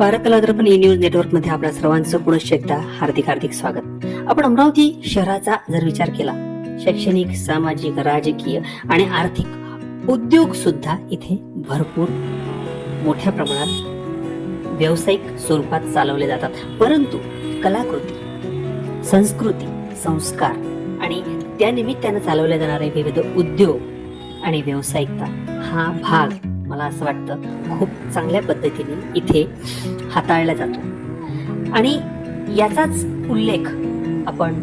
Bharat Kaladarpan E e news नेटवर्कमध्ये आपल्या सर्वांचं पुनश्च एकदा हार्दिक हार्दिक स्वागत. आपण अमरावती शहराचा जर विचार केला शैक्षणिक सामाजिक राजकीय आणि आर्थिक उद्योग सुद्धा इथे भरपूर मोठ्या प्रमाणात व्यावसायिक स्वरूपात चालवले जातात. परंतु कलाकृती संस्कृती संस्कार आणि त्यानिमित्तानं चालवल्या चालवले जाणारे विविध उद्योग आणि व्यावसायिकता हा भाग मला असं वाटतं खूप चांगल्या पद्धतीने इथे हाताळला जातो. आणि याचाच उल्लेख आपण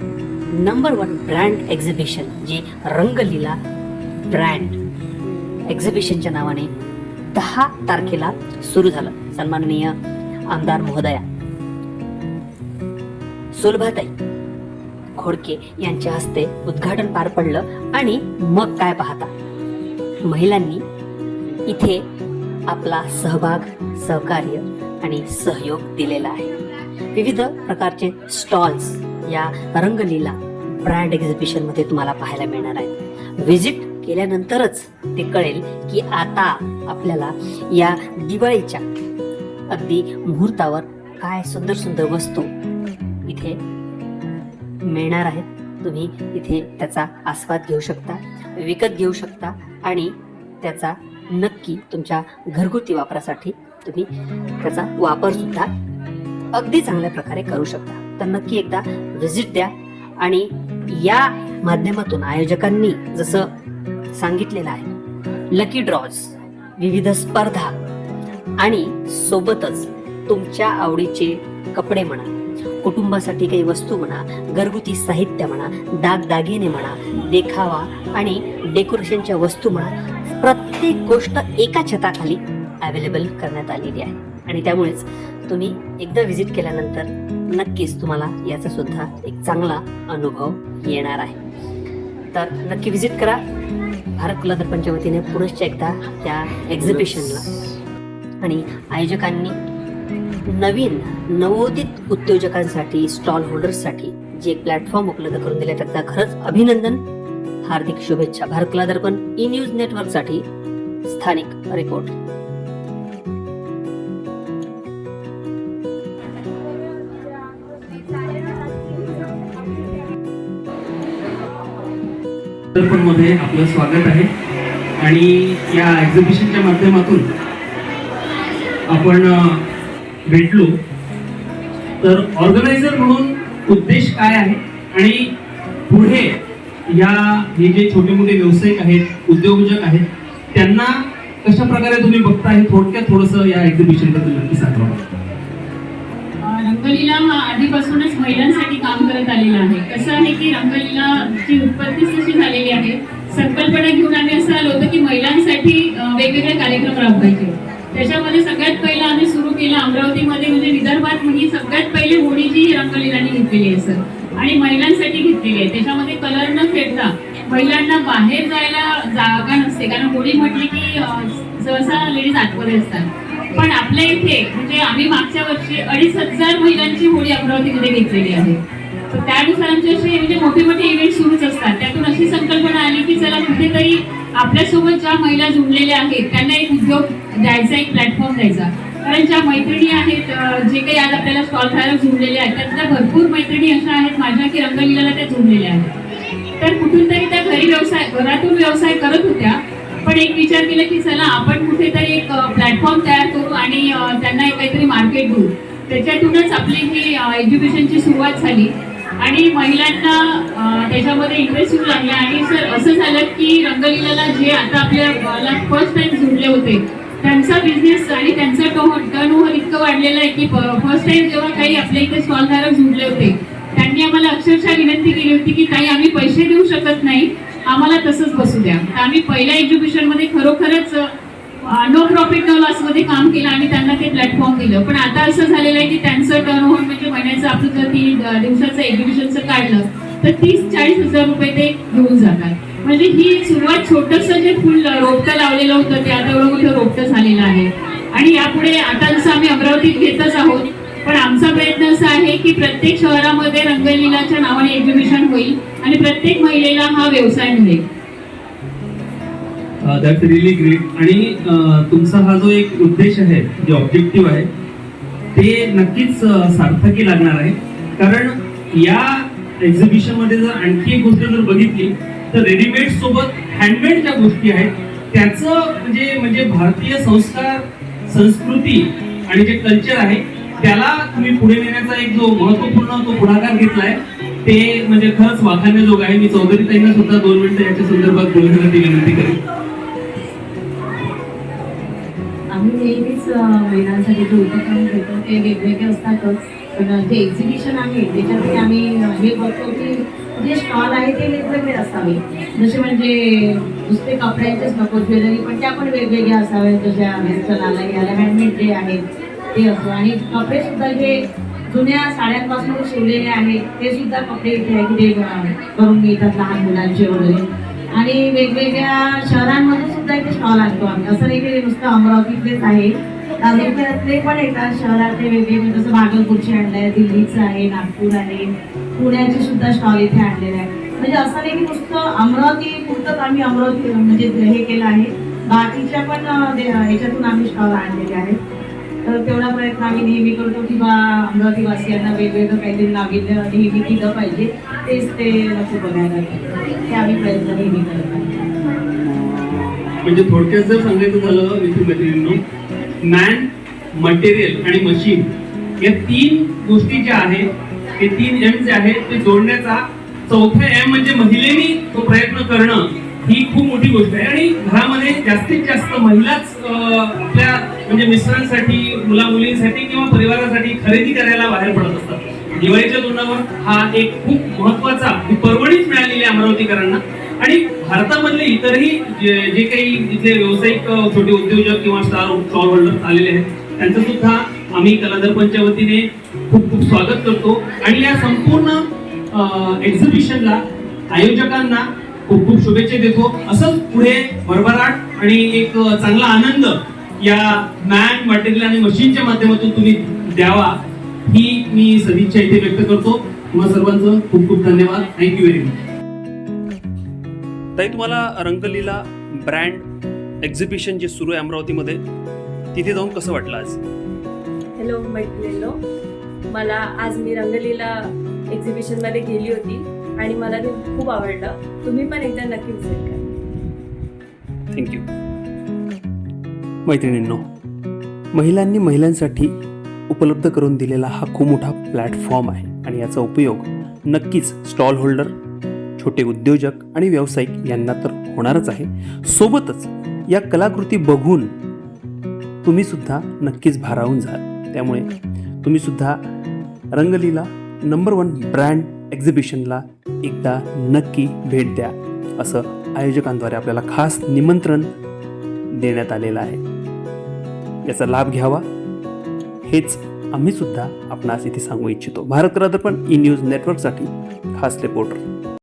नंबर वन ब्रँड एक्झिबिशन जे रंगलीला ब्रँड एक्झिबिशनच्या नावाने दहा तारखेला सुरू झालं. सन्माननीय आमदार महोदया. सुलभाताई खोडके यांच्या हस्ते उद्घाटन पार पडलं आणि मग काय पाहता? महिलांनी इथे आपला सहभाग सहकार्य आणि सहयोग दिलेला आहे. विविध प्रकारचे स्टॉल्स या रंगलीला ब्रँड एक्झिबिशनमध्ये तुम्हाला पाहायला मिळणार आहे व्हिजिट केल्यानंतरच ते कळेल की आता आपल्याला या दिवाळीच्या अगदी मुहूर्तावर काय सुंदर सुंदर वस्तू इथे मिळणार आहेत. तुम्ही इथे त्याचा आस्वाद घेऊ शकता विकत घेऊ शकता आणि त्याचा नक्की तुमच्या घरगुती वापरासाठी तुम्ही त्याचा वापर सुद्धा अगदी चांगल्या प्रकारे करू शकता. तर नक्की एकदा व्हिजिट द्या आणि या माध्यमातून आयोजकांनी जसं सांगितलेलं आहे लकी ड्रॉज विविध स्पर्धा आणि सोबतच तुमच्या आवडीचे कपडे म्हणा कुटुंबासाठी काही वस्तू म्हणा घरगुती साहित्य म्हणा दागदागिने म्हणा देखावा आणि डेकोरेशनच्या वस्तू म्हणा प्रत्येक गोष्ट एका छताखाली अवेलेबल करण्यात आलेली आहे. आणि त्यामुळेच तुम्ही एकदा व्हिजिट केल्यानंतर नक्कीच तुम्हाला याचा सुद्धा एक चांगला अनुभव येणार आहे. तर नक्की व्हिजिट करा. भारत कुलादर्पणच्या वतीने पुनश्च एकदा त्या एक्झिबिशनला आणि आयोजकांनी नवीन नवोदित उद्योजकांसाठी स्टॉल होल्डर्ससाठी जे प्लॅटफॉर्म उपलब्ध करून दिले त्याचा खरंच अभिनंदन. हार्दिक शुभेच्छा. भारतला दर्पण ई न्यूज नेटवर्कसाठी स्थानिक रिपोर्ट दर्पणमध्ये आपलं स्वागत आहे. आणि या एक्झिबिशनच्या माध्यमातून आपण भेटलो. तर ऑर्गनायझर म्हणून उद्देश काय आहे? आणि पुढे या हे जे छोटे मोठे व्यावसायिक आहेत उद्योजक आहेत त्यांना कशा प्रकारे तुम्ही बघता हे थोडक्यात थोडस या एक्झिबिशनबद्दल नक्की सांगा. रंगलीला हा आधीपासूनच महिलांसाठी काम करत आलेला आहे. कसं आहे की रंगलीला रंगलीलाची उत्पत्तीच कशी झालेली आहे संकल्पना घेऊन आम्ही असं आलो होतं की महिलांसाठी वेगवेगळे कार्यक्रम राबवायचे. त्याच्यामध्ये सगळ्यात पहिला आम्ही सुरू केला अमरावतीमध्ये म्हणजे विदर्भात ही सगळ्यात पहिले होळी जी रंगलीलाने घेतलेली आहे सर. आणि महिलांसाठी घेतलेली आहे. त्याच्यामध्ये कलर न फेडता महिलांना बाहेर जायला जागा नसते. कारण होळी म्हटली की सहसा लेडीज आतमध्ये असतात. पण आपल्या इथे म्हणजे आम्ही मागच्या वर्षी अडीच हजार महिलांची होळी अमरावतीमध्ये घेतलेली आहे. तर त्यानुसार आमचे असे म्हणजे मोठे मोठे इव्हेंट सुरूच असतात. त्यातून अशी संकल्पना आली की चला कुठेतरी आपल्यासोबत ज्या महिला जुळलेल्या आहेत त्यांना एक उद्योग द्यायचा एक प्लॅटफॉर्म द्यायचा. कारण ज्या मैत्रिणी आहेत जे काही आज आपल्याला स्टॉल खायला जुळलेले आहेत त्यातल्या भरपूर मैत्रिणी अशा आहेत माझ्या की रंगलीला त्या जुळलेल्या आहेत. तर कुठून तरी त्या घरी व्यवसाय घरातून व्यवसाय करत होत्या पण एक विचार केला की चला आपण कुठेतरी एक प्लॅटफॉर्म तयार करू आणि त्यांना एक काहीतरी मार्केट देऊ. त्याच्यातूनच आपली ही एज्युकेशनची सुरुवात झाली. आणि महिलांना त्याच्यामध्ये इंटरेस्ट येऊ लागला. आणि सर असं झालं की रंगलीला जे आता आपल्याला फर्स्ट टाइम जुडले होते त्यांचा बिझनेस आणि त्यांचा टर्न ओव्हर इतकं वाढलेला आहे की फर्स्ट टाइम जेव्हा काही आपल्या इथे स्टॉलधारक जुडले होते त्यांनी आम्हाला अक्षरशः विनंती केली होती की ताई आम्ही पैसे देऊ शकत नाही आम्हाला तसंच बसू द्या. तर आम्ही पहिल्या एक्झिबिशनमध्ये खरोखरच नो प्रॉफिट नो लॉसमध्ये काम केलं आणि त्यांना ते प्लॅटफॉर्म दिलं. पण आता असं झालेलं आहे की त्यांचं टर्न ओव्हर म्हणजे महिन्याचं आपलं जर ती दिवसाचं एक्झिबिशनचं काढलं तर तीस चाळीस हजार रुपये ते घेऊन जातात. म्हणजे ही सुरुवात छोटस जे फुल रोपटं लावलेलं होतं ते आता एवढं मोठं रोपटं झालेलं आहे. आणि यापुढे आता जसं आम्ही अमरावतीत घेतच आहोत पण आमचा प्रयत्न असा आहे की प्रत्येक शहरामध्ये रंगलीलाच्या नावाने एक्झिबिशन होईल आणि प्रत्येक महिलेला हा व्यवसाय मिळेल. दॅट रिली ग्रेट आणि तुमचा हा जो एक उद्देश आहे जे ऑब्जेक्टिव्ह आहे ते नक्कीच सार्थकी लागणार आहे. कारण या एक्झिबिशनमध्ये जर आणखी एक गोष्ट जर बघितली तर रेडीमेड सोबत हँडमेड ज्या गोष्टी आहेत त्याचं म्हणजे म्हणजे भारतीय संस्कार संस्कृती आणि जे कल्चर आहे त्याला तुम्ही पुढे नेण्याचा एक जो महत्त्वपूर्ण तो पुढाकार घेतलाय ते म्हणजे खरंच वाखाण्याजोग आहे. मी चौधरी ताईंना सुद्धा दोन मिनिटं याच्या संदर्भात बोलण्यासाठी विनंती करेन. महिलांसाठी जे उपक्रम घेतो ते वेगवेगळे असतातच पण जे एक्झिबिशन आहे. त्याच्यामध्ये आम्ही हे बघतो की जे स्टॉल आहे ते वेगवेगळे असावे. जसे म्हणजे नुसते कपड्यांचेच नको ज्वेलरी पण त्या पण वेगवेगळ्या असावे जशा वेस्टर्न आल्या हँडमेड जे आहेत ते असो. आणि कपडे सुद्धा जे जुन्या साड्यांपासून शिवलेले आहेत ते सुद्धा कपडे इथे आहे की ते करून मिळतात लहान मुलांचे वगैरे. आणि वेगवेगळ्या शहरांमध्ये सुद्धा इथे स्टॉल आणतो आम्ही. असं नाही की नुसतं अमरावतीतलेच आहे. तालुक्यातले पण येतात शहरातले वेगवेगळे म्हणजे जसं भागलपूरची आणले दिल्लीचं आहे नागपूर आहे पुण्याचे सुद्धा स्टॉल इथे आणलेले आहे. म्हणजे असं नाही की नुसतं अमरावती पुरतंच आम्ही अमरावती म्हणजे हे केलं आहे. बाकीच्या पण याच्यातून ह्याच्यातून आम्ही स्टॉल आणलेले आहेत. तर तेवढा प्रयत्न आम्ही नेहमी करतो की बा अमरावती वासियांना वेगवेगळं काहीतरी नाविन्य नेहमी दिलं पाहिजे. तेच ते लक्ष बघायला. ते आम्ही प्रयत्न नेहमी करत आहोत. म्हणजे थोडक्यात जर सांगायचं झालं मित्र मैत्रिणींनी मॅन मटेरियल आणि मशीन या तीन गोष्टी ज्या आहेत हे तीन एम जे आहेत ते जोडण्याचा चौथा एम म्हणजे महिलेनी तो प्रयत्न करणं ही खूप मोठी गोष्ट आहे. आणि घरामध्ये जास्तीत जास्त महिलाच आपल्या म्हणजे मिस्टरांसाठी मुला मुलींसाठी किंवा परिवारासाठी खरेदी करायला बाहेर पडत असतात. दिवाळीच्या तोंडावर हा एक खूप महत्त्वाचा ही मिळालेली आहे अमरावतीकरांना आणि भारतामधले इतरही जे काही इथले व्यावसायिक छोटे उद्योजक किंवा स्टार स्टॉल होल्डर आलेले आहेत त्यांचं सुद्धा आम्ही कलादर्पणच्या वतीने खूप खूप स्वागत करतो. आणि या संपूर्ण एक्झिबिशनला आयोजकांना खूप खूप शुभेच्छा देतो. असंच पुढे भरभराट आणि एक चांगला आनंद या मॅन मटेरियल आणि मशीनच्या माध्यमातून तुम्ही द्यावा ही मी सदिच्छा इथे व्यक्त करतो. तुम्हा सर्वांचं खूप खूप धन्यवाद. थँक्यू व्हेरी मच ताई तुम्हाला रंगलीला ब्रँड एक्झिबिशन जे सुरू आहे अमरावतीमध्ये तिथे जाऊन कसं वाटलं आज? हॅलो मैत्रिणींनो. मला आज मी रंगलीला एक्झिबिशनमध्ये गेली होती आणि मला ते खूप आवडलं. तुम्ही पण एकदा नक्की विजिट करा. थँक्यू मैत्रिणींनो महिलांनी महिलांसाठी उपलब्ध करून दिलेला हा खूप मोठा प्लॅटफॉर्म आहे आणि याचा उपयोग नक्कीच स्टॉल होल्डर छोटे उद्योजक आणि व्यावसायिक यांना तर होणारच आहे. सोबतच या कलाकृती बघून तुम्ही सुद्धा नक्कीच भारावून जाल. त्यामुळे तुम्ही सुद्धा रंगलीला नंबर वन ब्रँड एक्झिबिशनला एकदा नक्की भेट द्या असं आयोजकांद्वारे आपल्याला खास निमंत्रण देण्यात आलेलं आहे. याचा लाभ घ्यावा. हेच आम्ही सुद्धा आपणास इथे सांगू इच्छितो. भारत रादर पण ई न्यूज नेटवर्कसाठी खास रिपोर्टर